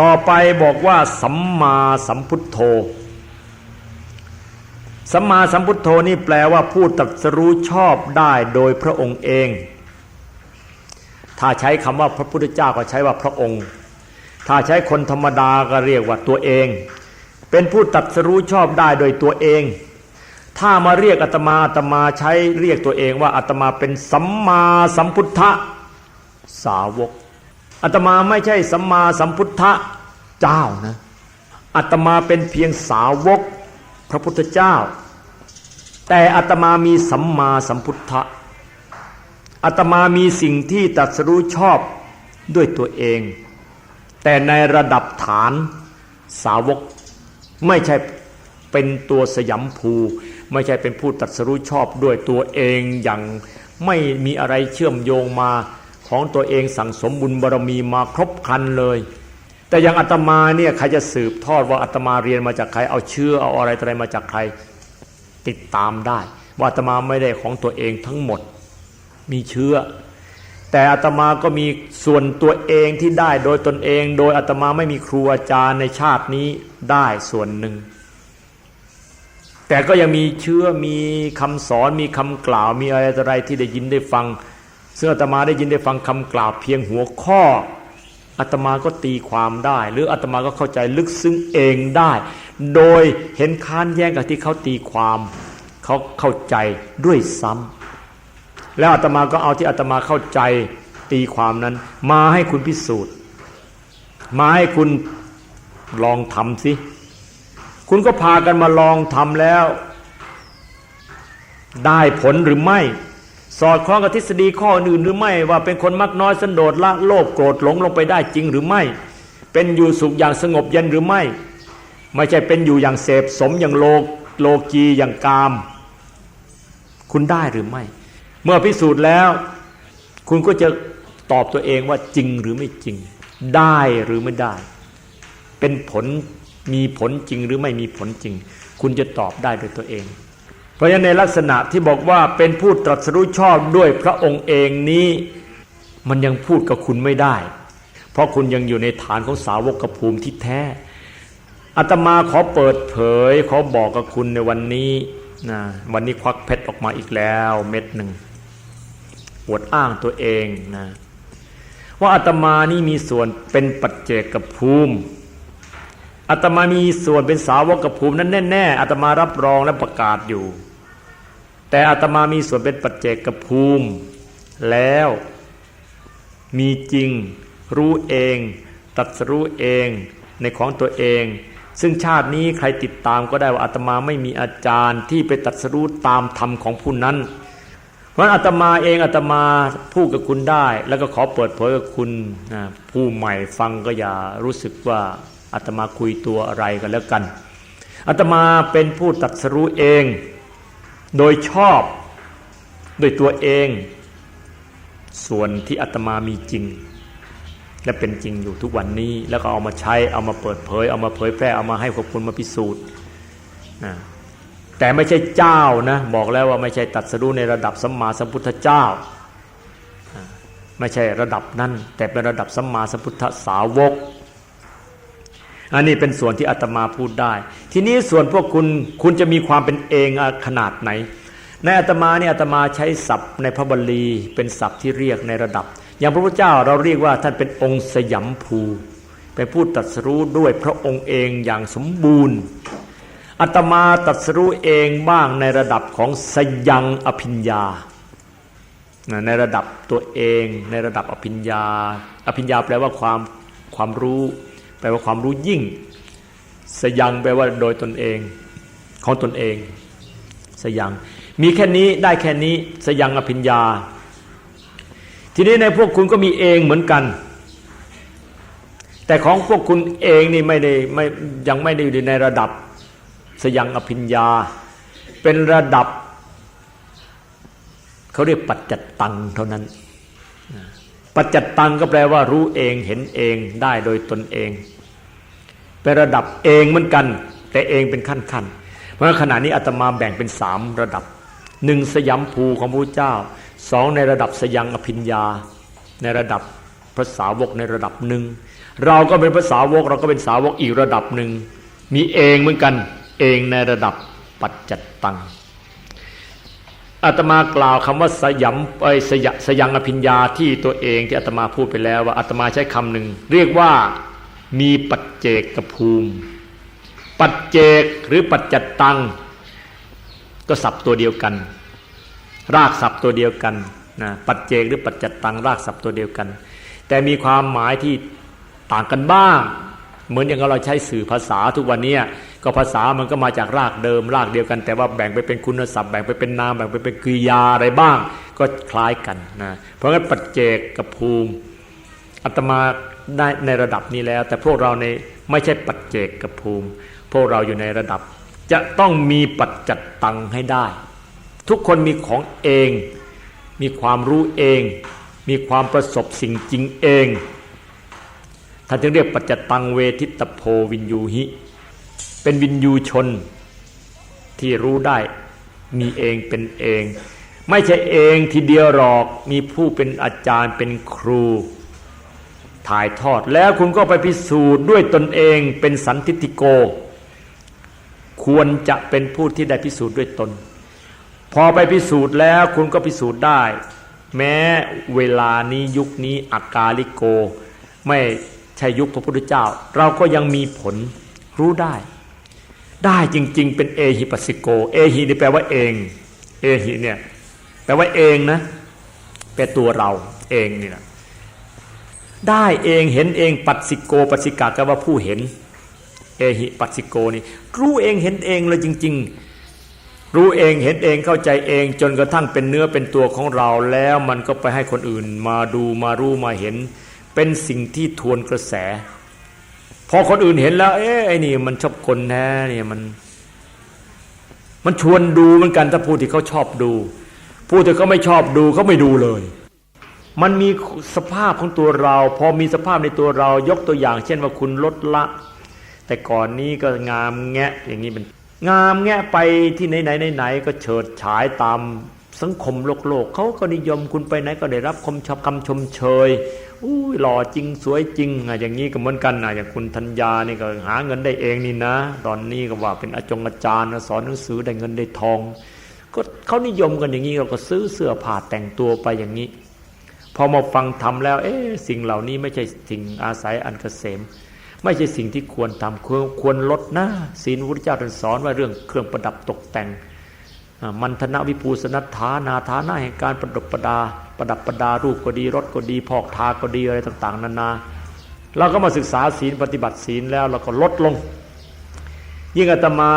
ต่อไปบอกว่าสัมมาสัมพุทโธ สัมมาสัมพุทโธนี่แปลว่าผู้ตรัสรู้ชอบได้โดยพระองค์เอง ถ้าใช้คำว่าพระพุทธเจ้าก็ใช้ว่าพระองค์ ถ้าใช้คนธรรมดาก็เรียกว่าตัวเอง เป็นผู้ตรัสรู้ชอบได้โดยตัวเอง ถ้ามาเรียกอาตมาอาตมาใช้เรียกตัวเองว่าอาตมาเป็นสัมมาสัมพุทธสาวก อาตมาไม่ใช่สัมมาสัมพุทธเจ้านะอาตมาเป็นเพียงสาวกพระพุทธเจ้า แต่อาตมามีสัมมาสัมพุทธะอาตมามีสิ่งที่ตรัสรู้ชอบด้วยตัวเอง แต่ในระดับฐานสาวกไม่ใช่เป็นตัวสยามภู ไม่ใช่เป็นผู้ตรัสรู้ชอบด้วยตัวเองอย่างไม่มีอะไรเชื่อมโยงมา ของตัวเองสั่งสมบุญบารมีมาครบครันเลย แต่อย่างอาตมาเนี่ยใครจะสืบทอดว่าอาตมาเรียนมาจากใครเอาเชื่อเอาอะไรอะไรมาจากใครติดตามได้ ว่าอาตมาไม่ได้ของตัวเองทั้งหมดมีเชื้อ แต่อาตมาก็มีส่วนตัวเองที่ได้โดยตนเอง โดยอาตมาไม่มีครูอาจารย์ในชาตินี้ได้ส่วนหนึ่ง แต่ก็ยังมีเชื้อมีคำสอนมีคำกล่าวมีอะไรอะไรที่ได้ยินได้ฟัง ซึ่งอาตมาได้ยินได้ฟังคำกล่าวเพียงหัวข้ออาตมาก็ตีความได้ หรืออาตมาก็เข้าใจลึกซึ้งเองได้ โดยเห็นค้านแย้งกับที่เขาตีความเขาเข้าใจด้วยซ้ำแล้วอาตมาก็เอาที่อาตมาเข้าใจตีความนั้น มาให้คุณพิสูจน์ มาให้คุณลองทำสิ คุณก็พากันมาลองทำแล้ว ได้ผลหรือไม่ สอดคล้องกับทฤษฎีข้ออื่นหรือไม่ว่าเป็นคนมักน้อยสันโดษละโลภโกรธหลงลงไปได้จริงหรือไม่ เป็นอยู่สุขอย่างสงบเย็นหรือไม่ ไม่ใช่เป็นอยู่อย่างเสพสมอย่างโลกโลกีอย่างกาม คุณได้หรือไม่ เมื่อพิสูจน์แล้ว คุณก็จะตอบตัวเองว่าจริงหรือไม่จริง ได้หรือไม่ได้ เป็นผลมีผลจริงหรือไม่มีผลจริง คุณจะตอบได้โดยตัวเอง ราะฉะนั้นในลักษณะที่บอกว่าเป็นผู้ตรัสรู้ชอบด้วยพระองค์เองนี้ มันยังพูดกับคุณไม่ได้ เพราะคุณยังอยู่ในฐานของสาวกภูมิที่แท้อาตมาขอเปิดเผยขอบอกกับคุณในวันนี้นะวันนี้ควักเพชรออกมาอีกแล้วเม็ดหนึ่งอวดอ้างตัวเองนะว่าอาตมานี่มีส่วนเป็นปัจเจกภูมิอาตมามีส่วนเป็นสาวกภูมินั้นแน่ๆอาตมารับรองและประกาศอยู่ แต่อาตมามีส่วนเป็นปัจเจกภูมิ แล้วมีจริงรู้เอง ตัดรู้เองในของตัวเอง ซึ่งชาตินี้ใครติดตามก็ได้ว่าอาตมาไม่มีอาจารย์ที่ไปตรัสรู้ตามธรรมของผู้นั้น เพราะอาตมาเองอาตมาพูดกับคุณได้ แล้วก็ขอเปิดเผยกับคุณผู้ใหม่ฟังก็อย่ารู้สึกว่าอาตมาคุยตัวอะไรกันแล้วกันอาตมาเป็นผู้ตรัสรู้เอง โดยชอบโดยตัวเอง ส่วนที่อาตมามีจริง และเป็นจริงอยู่ทุกวันนี้ แล้วก็เอามาใช้เอามาเปิดเผย เอามาเผยแพร่เอามาให้พวกคุณมาพิสูจน์นะแต่ไม่ใช่เจ้านะบอกแล้วว่าไม่ใช่ตัดสรู้ในระดับสัมมาสัมพุทธเจ้า ไม่ใช่ระดับนั้น แต่เป็นระดับสัมมาสัมพุทธสาวก อันนี้เป็นส่วนที่อาตมาพูดได้ ทีนี้ส่วนพวกคุณคุณจะมีความเป็นเองขนาดไหน ในอาตมาเนี่ยอาตมาใช้ศัพท์ในพระบาลีเป็นศัพท์ที่เรียกในระดับ อย่างพระพุทธเจ้าเราเรียกว่าท่านเป็นองค์สยามภูเป็นผู้ตรัสรู้ด้วยพระองค์เองอย่างสมบูรณ์อาตมาตรัสรู้เองบ้างในระดับของสยังอภิญญาในระดับตัวเองในระดับอภิญญา อภิญญาแปลว่าความความรู้ ปลว่าความรู้ยิ่ง สยังแปลว่าโดยตนเองของตนเอง สยัง มีแค่นี้ได้แค่นี้สยังอภิญญา ทีนี้ในพวกคุณก็มีเองเหมือนกัน แต่ของพวกคุณเองนี่ไม่ได้ไม่ยังไม่ได้อยู่ในระดับ สยังอภิญญา เป็นระดับเขาเรียกปัจจัตตังเท่านั้นปัจจัตตังก็แปลว่ารู้เองเห็นเองได้โดยตนเอง เป็นระดับเองเหมือนกัน แต่เองเป็นขั้นขั้นเพราะขณะนี้อาตมาแบ่งเป็นสามระดับหนึ่งสยามภูของพระเจ้าสองในระดับสยังอภิญญา ในระดับพระสาวกในระดับหนึ่งเราก็เป็นภาษาวกเราก็เป็นสาวกอีกระดับหนึ่งมีเองเหมือนกันเองในระดับปัจจัตตังอาตมากล่าวคำว่าสยามไอสยสยังอภิญญาที่ตัวเองที่อาตมาพูดไปแล้วว่าอาตมาใช้คำหนึ่งเรียกว่า มีปัจเจกภูมิ ปัจเจกหรือปัจจัตตัง ก็สับตัวเดียวกัน รากศัพท์ตัวเดียวกันนะปัจเจกหรือปัจจัตตังรากศัพท์ตัวเดียวกัน แต่มีความหมายที่ต่างกันบ้าง เหมือนอย่างเราใช้สื่อภาษาทุกวันนี้ก็ภาษามันก็มาจากรากเดิม รากเดียวกัน แต่ว่าแบ่งไปเป็นคุณศัพท์แบ่งไปเป็นนามแบ่งไปเป็นกริยาอะไรบ้าง ก็คล้ายกันนะเพราะงั้นปัจเจกกับภูมิอาตมา ได้ในระดับนี้แล้ว แต่พวกเราในไม่ใช่ปัจเจกกับภูมิ พวกเราอยู่ในระดับ จะต้องมีปัจจัตตังให้ได้ ทุกคนมีของเอง มีความรู้เอง มีความประสบสิ่งจริงเองท่านจึงเรียกปัจจตังเวทิตโพวินยูหิ เป็นวินยูชนที่รู้ได้มีเองเป็นเอง ไม่ใช่เองทีเดียวหรอกมีผู้เป็นอาจารย์เป็นครู ถ่ายทอดแล้วคุณก็ไปพิสูจน์ด้วยตนเองเป็นสันทิฏฐิโก ควรจะเป็นผู้ที่ได้พิสูจน์ด้วยตน พอไปพิสูจน์แล้วคุณก็พิสูจน์ได้ แม้เวลานี้ยุคนี้อากาลิโก ไม่ใช่ยุคพระพุทธเจ้า เราก็ยังมีผลรู้ได้ ได้จริง ๆ เป็นเอหิปัสสิโก เอหินี่แปลว่าเอง เอหิเนี่ยแปลว่าเองนะแปลตัวเราเองนี่นะ ได้เองเห็นเองปัสสิโกปัสสิกาก็ว่าผู้เห็นเอหิปัสสิโกนี่รู้เองเห็นเองเลยจริง ๆ รู้เองเห็นเองเข้าใจเอง จนกระทั่งเป็นเนื้อเป็นตัวของเราแล้วมันก็ไปให้คนอื่นมาดูมารู้มาเห็น เป็นสิ่งที่ทวนกระแส พอคนอื่นเห็นแล้ว เอ๊ะไอ้นี่มันชอบคนแท้เนี่ยมัน มันชวนดูเหมือนกันถ้าผู้ที่เขาชอบดู ผู้ที่เขาไม่ชอบดูเขาไม่ดูเลย มันมีสภาพของตัวเรา พอมีสภาพในตัวเรายกตัวอย่าง เช่นว่าคุณลดละ แต่ก่อนนี้ก็งามแงะอย่างนี้เป็นงามแงะไปที่ไหนไหนไหนก็เฉิดฉายตามสังคมโลกโลกเขาก็นิยมคุณไปไหนก็ได้รับคำชอบคำชมเชยอุ้ยหล่อจริงสวยจริงอะอย่างนี้ก็เหมือนกันนะอย่างคุณธัญญานี่ก็หาเงินได้เองนี่นะ ตอนนี้ก็ว่าเป็นอาจงอาจารย์สอนหนังสือได้เงินได้ทอง ก็เขานิยมกันอย่างนี้เราก็ซื้อเสื้อผ้าแต่งตัวไปอย่างนี้ พอมาฟังทำแล้ว เอ๊ะสิ่งเหล่านี้ไม่ใช่สิ่งอาศัยอันเกษม ไม่ใช่สิ่งที่ควรทำควรควรลดหน้าศีลพระพุทธเจ้าท่านสอนว่าเรื่องเครื่องประดับตกแต่งมันธนวิภูสนัฐานาฐานะแห่งการประดับประดา ประดับประดารูปก็ดีรถก็ดีพอกทาก็ดีอะไรต่างๆ นานาเราก็มาศึกษาศีลปฏิบัติศีลแล้วเราก็ลดลง ยิ่งอาตมา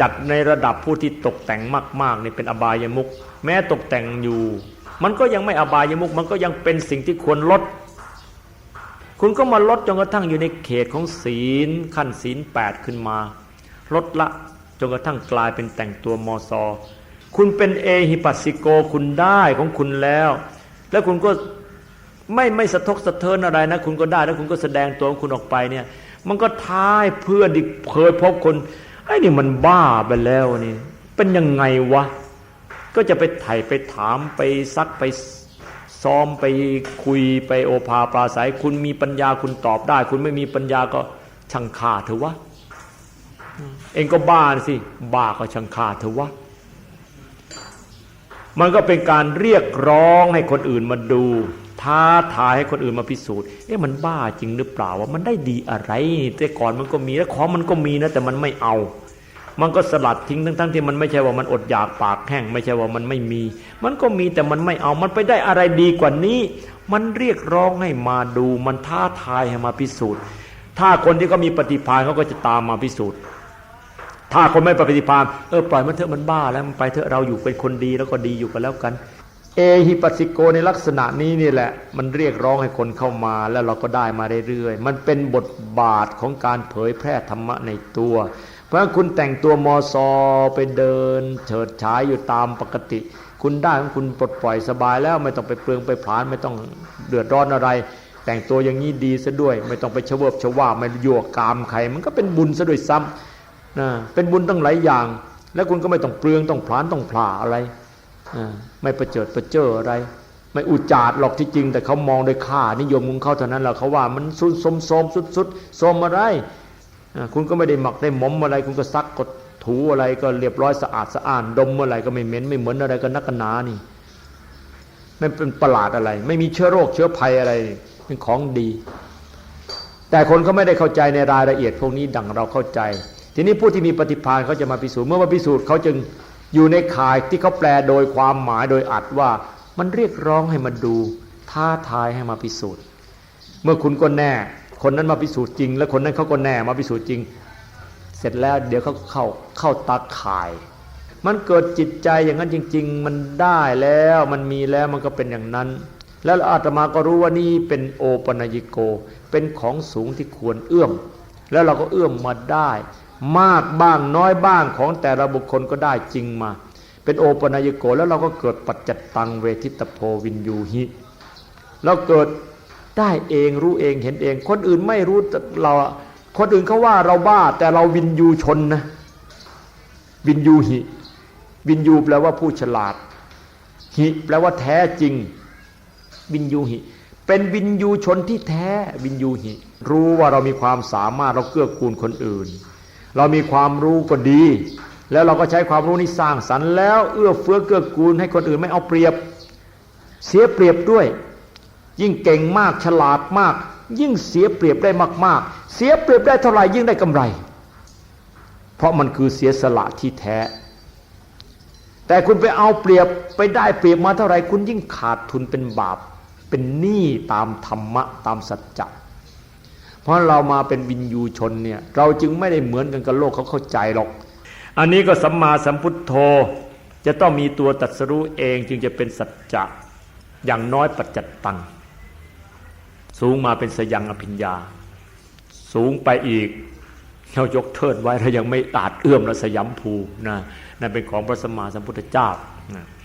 จัดในระดับผู้ที่ตกแต่งมากๆนี่เป็นอบายมุกแม้ตกแต่งอยู่ มันก็ยังไม่อบายมุกมันก็ยังเป็นสิ่งที่ควรลด คุณก็มาลดจนกระทั่งอยู่ในเขตของศีลขั้นศีลแปดขึ้นมา ลดละจนกระทั่งกลายเป็นแต่งตัวมอซอคุณเป็นเอหิปัสสิโกคุณได้ของคุณแล้ว แล้วคุณก็ไม่ไม่สะทกสะเทือนอะไรนะ คุณก็ได้แล้วคุณก็แสดงตัวของคุณออกไปเนี่ย มันก็ท้ายเพื่อนที่เคยพบคนไอ้นี่มันบ้าไปแล้วนี่เป็นยังไงวะ ก็จะไปไถ่ไปถามไปซักไปซ้อมไปคุยไปโอภาปราศัย คุณมีปัญญาคุณตอบได้ คุณไม่มีปัญญาก็ช่างขาเถอะวะเองก็บ้าสิบ้าก็ช่างขาเถอะวะมันก็เป็นการเรียกร้องให้คนอื่นมาดู ท้าทายให้คนอื่นมาพิสูจน์เอ๊ะมันบ้าจริงหรือเปล่าว่ามันได้ดีอะไรแต่ก่อนมันก็มีแล้วของมันก็มีนะแต่มันไม่เอา มันก็สลัดทิ้งทั้งๆทที่มันไม่ใช่ว่ามันอดอยากปากแห้ง ไม่ใช่ว่ามันไม่มี มันก็มีแต่มันไม่เอามันไปได้อะไรดีกว่านี้ มันเรียกร้องให้มาดู มันท้าทายให้มาพิสูจน์ ถ้าคนที่เขามีปฏิภาณเขาก็จะตามมาพิสูจน์ ถ้าคนไม่ปฏิภาณเออปล่อยมันเถอะมันบ้าแล้วมันไปเถอะเราอยู่เป็นคนดีแล้วก็ดีอยู่กันแล้วกันเอหิปัสสิโกในลักษณะนี้นี่แหละ มันเรียกร้องให้คนเข้ามาแล้วเราก็ได้มาเรื่อยๆ มันเป็นบทบาทของการเผยแพร่ธรรมะในตัว เพราะงั้นคุณแต่งตัวมอซอไปเดินเฉิดฉายอยู่ตามปกติ คุณได้ของคุณปลดปล่อยสบายแล้วไม่ต้องไปเปลืองไปผลาญไม่ต้องเดือดร้อนอะไร แต่งตัวอย่างนี้ดีซะด้วย ไม่ต้องไปเฉวิบเฉว่าไม่ยั่วกามใครมันก็เป็นบุญซะด้วยซ้ำนะเป็นบุญตั้งหลายอย่าง แล้วคุณก็ไม่ต้องเปลืองต้องผลาญต้องผลาอะไรไม่ประเจิดประเจออะไร ไม่อุจาดหรอกที่จริง แต่เขามองด้วยค่านิยมของเขาเท่านั้นแหละเขาว่ามันสุดสมโสมสุดสุดสมอะไร คุณก็ไม่ได้หมักได้หมมอะไร คุณก็ซักกดถูอะไรก็เรียบร้อยสะอาดสะอ้านดมเมื่อไรก็ไม่เหม็นไม่เหมือนอะไรกันนักกันหนานี่ไม่เป็นประหลาดอะไร ไม่มีเชื้อโรคเชื้อภัยอะไรเป็นของดี แต่คนเขาไม่ได้เข้าใจในรายละเอียดพวกนี้ดังเราเข้าใจ ทีนี้ผู้ที่มีปฏิภาณเขาจะมาพิสูจน์เมื่อมาพิสูจน์เขาจึงอยู่ในข่ายที่เขาแปลโดยความหมายโดยอัดว่ามันเรียกร้องให้มาดู ท้าทายให้มาพิสูจน์ เมื่อคุณก็แน่ คนนั้นมาพิสูจน์จริง แล้วคนนั้นเขาก็แน่มาพิสูจน์จริง เสร็จแล้วเดี๋ยวเขาเข้าเข้าตาข่าย มันเกิดจิตใจอย่างนั้นจริง ๆ มันได้แล้วมันมีแล้วมันก็เป็นอย่างนั้น แล้วอาตมาก็รู้ว่านี่เป็นโอปัญญิโก เป็นของสูงที่ควรเอื้อม แล้วเราก็เอื้อมมาได้ มากบ้างน้อยบ้างของแต่ละบุคคลก็ได้จริงมา เป็นโอปัญญิโกแล้วเราก็เกิดปัจจตังเวทิตโพวินยูหิเราเกิด ได้เองรู้เองเห็นเอง คนอื่นไม่รู้เราคนอื่นเขาว่าเราบ้าแต่เราวินยูชนนะวินยูหิ วินยูแปลว่าผู้ฉลาด หิแปลว่าแท้จริง วินยูหิ เป็นวินยูชนที่แท้วินยูหิ รู้ว่าเรามีความสามารถเราเกื้อกูลคนอื่น เรามีความรู้ก็ดี แล้วเราก็ใช้ความรู้นี้สร้างสรรค์แล้วเอื้อเฟื้อเกื้อกูลให้คนอื่นไม่เอาเปรียบ เสียเปรียบด้วย ยิ่งเก่งมากฉลาดมาก ยิ่งเสียเปรียบได้มาก ๆ เสียเปรียบได้เท่าไหร่ยิ่งได้กำไร เพราะมันคือเสียสละที่แท้ แต่คุณไปเอาเปรียบไปได้เปรียบมาเท่าไหร่คุณยิ่งขาดทุนเป็นบาป เป็นหนี้ตามธรรมะตามสัจจะเพราะเรามาเป็นวินยูชนเนี่ยเราจึงไม่ได้เหมือนกันกับโลกเขาเข้าใจหรอก อันนี้ก็สัมมาสัมพุทโธจะต้องมีตัวตัดสรู้เองจึงจะเป็นสัจจะอย่างน้อยปัจจัตตัง สูงมาเป็นสยังอภิญญา สูงไปอีกเรายกเทิดไว้เรายังไม่อาจเอื้อมและสยามภูนะนั่นเป็นของพระสมมาสัมพุทธเจ้านะ